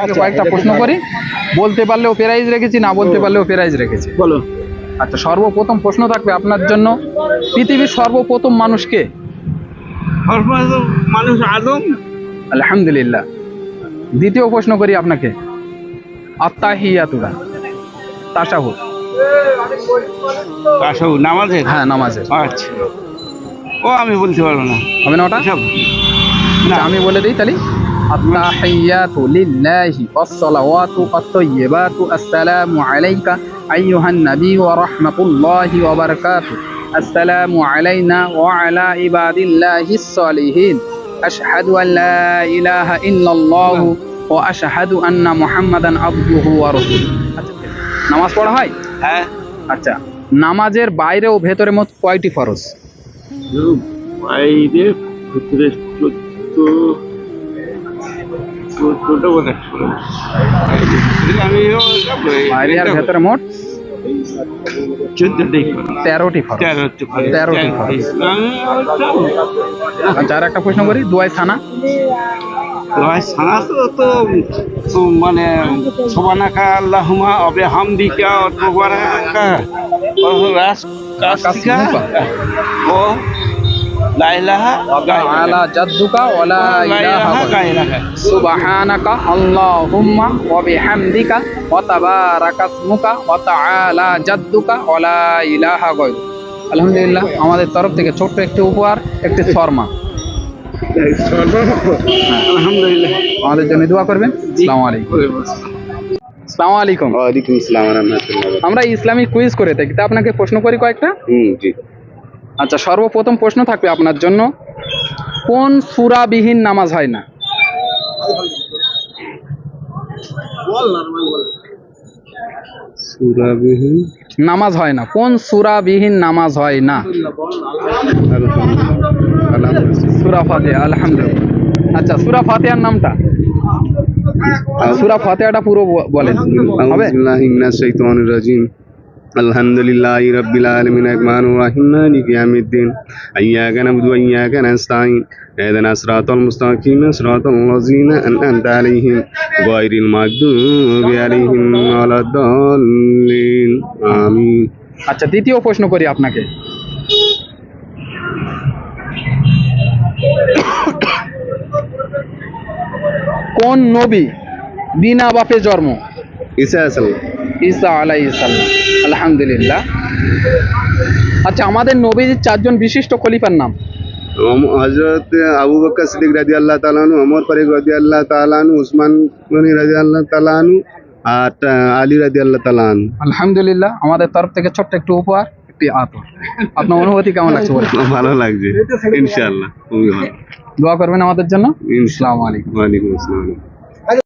আপনাকে কয়েকটা প্রশ্ন করি। বলতে পারলেও প্রাইজ রেখেছি না বলতে পারলেও প্রাইজ রেখেছি। বলো আচ্ছা সর্বপ্রথম প্রশ্ন থাকবে আপনার জন্য। পৃথিবীর সর্বপ্রথম মানুষকে সর্বপ্রথম মানুষ আদম। আলহামদুলিল্লাহ। দ্বিতীয় প্রশ্ন করি আপনাকে। আত্মাহিয়াতুরা। তাসাহুদ। আসো নামাজের হ্যাঁ নামাজের আচ্ছা। ও আমি বলতে পারব না। হবে না ওটা? সব আচ্ছা, আমি বলে দিই তাহলে। আত-তাইয়্যিবাতু আসসালামু আলাইকা আইয়ুহান নবী ওয়া রাহমাতুল্লাহি ওয়া বারাকাতুহু আসসালামু আলাইনা ওয়া আলা ইবাদিল্লাহিস সালিহিন আশহাদু আন লা ইলাহা ইল্লাল্লাহু ওয়া আশহাদু আন্না মুহাম্মাদান আবদুহু ওয়া রাসূলুহু আচ্ছা নামাজ পড়া হয়? হ্যাঁ। আচ্ছা নামাজের বাইরে ও ভেতরে মোট কয়টি ফরজ? বাইরে ভিতরে চোদ্দ চোদ্দটা বোধ আমি বাইরে আর ভেতরে মোট তেরোটি একটা প্রশ্ন করি দুয়াই থানা ভাই তো মানে সবানাকা আল্লাহুমা অবে হামদিকা অতবারাকা রাস কাস্তিকা ও সুবহানাকা আল্লাহুম্মা ওয়া বিহামদিকা ওয়া তাবারাকা ইসমুকা ওয়া তাআলা জাদ্দুকা ওয়ালা ইলাহা গায়রুক আলহামদুলিল্লাহ আমাদের তরফ থেকে ছোট্ট একটি উপহার একটি শর্মা। আলহামদুলিল্লাহ। আমাদের জন্য দোয়া করবেন। আসসালামু আলাইকুম। আসসালামু আলাইকুম। ওয়ালাইকুম আসসালাম আমরা ইসলামিক কুইজ করে থাকি। তা আপনাকে প্রশ্ন করি কয়েকটা? হুম জি। আচ্ছা সর্বপ্রথম প্রশ্ন থাকবে আপনার জন্য কোন সুরাবিহীন নামাজ হয় না? সুরাবিহীন? নামাজ হয় না। কোন সুরাবিহীন নামাজ হয় না? সুরা ফাতে আলহামদুলিল্লাহ। আচ্ছা সুরা ফাতেহার নামটা? সুরা ফাতেহাটা পুরো বলেন। হবে আলহামদুলিল্লাহি রাব্বিল আলামিন রহমানির রহিম মালিকি ইয়াউমিদ্দিন। ইয়্যাকা না'বুদু ওয়া ইয়্যাকা নাস্তাঈন। ইহদিনাস সিরাতাল মুস্তাকিম সিরাতাল লাযিনা আন'আমতা আলাইহিম গায়রিল মাগদুবি আলাইহিম আচ্ছা দ্বিতীয় প্রশ্ন করি আপনাকে। কোন নবী বিনা বাপে জন্ম? ঈসা আলাইহিস ঈসা আলাইসাল্লাম আলহামদুলিল্লাহ। আচ্ছা আমাদের নবীজির চারজন বিশিষ্ট খলিফার নাম? হযরত আবু বকর সিদ্দিক রাদিয়াল্লাহু তাআলা আনহু ওমর ফারুক রাদিয়াল্লাহু তাআলা আনহু উসমান গনি রাদিয়াল্লাহু তাআলা আনহু আর আলী রাদিয়াল্লাহু তাআলা আনহু। আলহামদুলিল্লাহ আমাদের তরফ থেকে ছোট্ট একটু উপহার একটি আতর। আপনার অনুভূতি কেমন লাগছে বলুন? ভালো লাগছে ইনশাআল্লাহ খুবই ভালো। দোয়া করবেন আমাদের জন্য? ইনশাআল্লাহ। আসসালামু আলাইকুম। ওয়ালাইকুম আসসালাম।